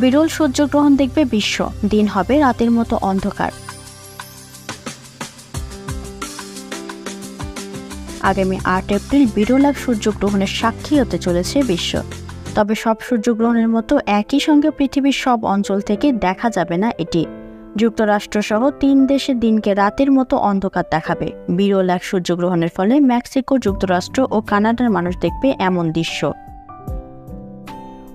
বিরল সূর্যগ্রহণ দেখবে বিশ্ব। দিন হবে রাতের মতো অন্ধকার। আগামী আট এপ্রিল বিরল এক সূর্যগ্রহণের সাক্ষী হতে চলেছে বিশ্ব। তবে সব সূর্যগ্রহণের মতো একই সঙ্গে পৃথিবীর সব অঞ্চল থেকে দেখা যাবে না এটি। যুক্তরাষ্ট্রসহ তিন দেশে দিনকে রাতের মতো অন্ধকার দেখাবে। বিরল এক সূর্যগ্রহণের ফলে মেক্সিকো, যুক্তরাষ্ট্র ও কানাডার মানুষ দেখবে এমন দৃশ্য।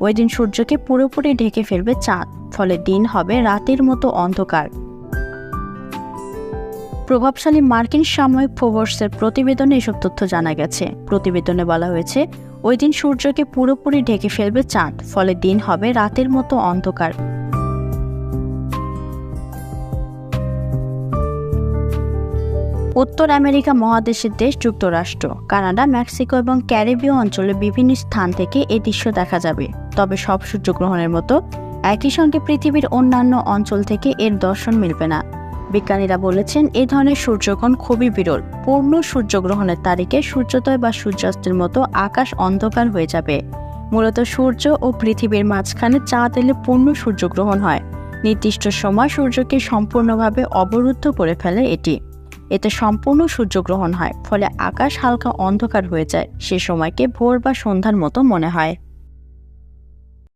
ওই দিন সূর্যকে পুরোপুরি ঢেকে ফেলবে চাঁদ, ফলে দিন হবে রাতের মতো অন্ধকার। প্রভাবশালী মার্কিন সাময়িক ফোবর্সের প্রতিবেদনে এসব তথ্য জানা গেছে। প্রতিবেদনে বলা হয়েছে, ওই দিন সূর্যকে পুরোপুরি ঢেকে ফেলবে চাঁদ, ফলে দিন হবে রাতের মতো অন্ধকার। উত্তর আমেরিকা মহাদেশের দেশ যুক্তরাষ্ট্র, কানাডা, মেক্সিকো এবং ক্যারিবীয় অঞ্চলে বিভিন্ন স্থান থেকে এই দৃশ্য দেখা যাবে। তবে সব সূর্যগ্রহণের মতো একই সঙ্গে পৃথিবীর অন্যান্য অঞ্চল থেকে এর দর্শন মিলবে না। বিজ্ঞানীরা বলেছেন, এ ধরনের সূর্যগ্রহণ খুবই বিরল। পূর্ণ সূর্যগ্রহণের তারিখে সূর্যোদয় বা সূর্যাস্তের মতো আকাশ অন্ধকার হয়ে যাবে। মূলত সূর্য ও পৃথিবীর মাঝখানে চাঁদ এলে পূর্ণ সূর্যগ্রহণ হয়। নির্দিষ্ট সময় সূর্যকে সম্পূর্ণভাবে অবরুদ্ধ করে ফেলে এটি। এতে সম্পূর্ণ সূর্যগ্রহণ হয়, ফলে আকাশ হালকা অন্ধকার হয়ে যায়, সে সময়কে ভোর বা সন্ধ্যার মতো মনে হয়।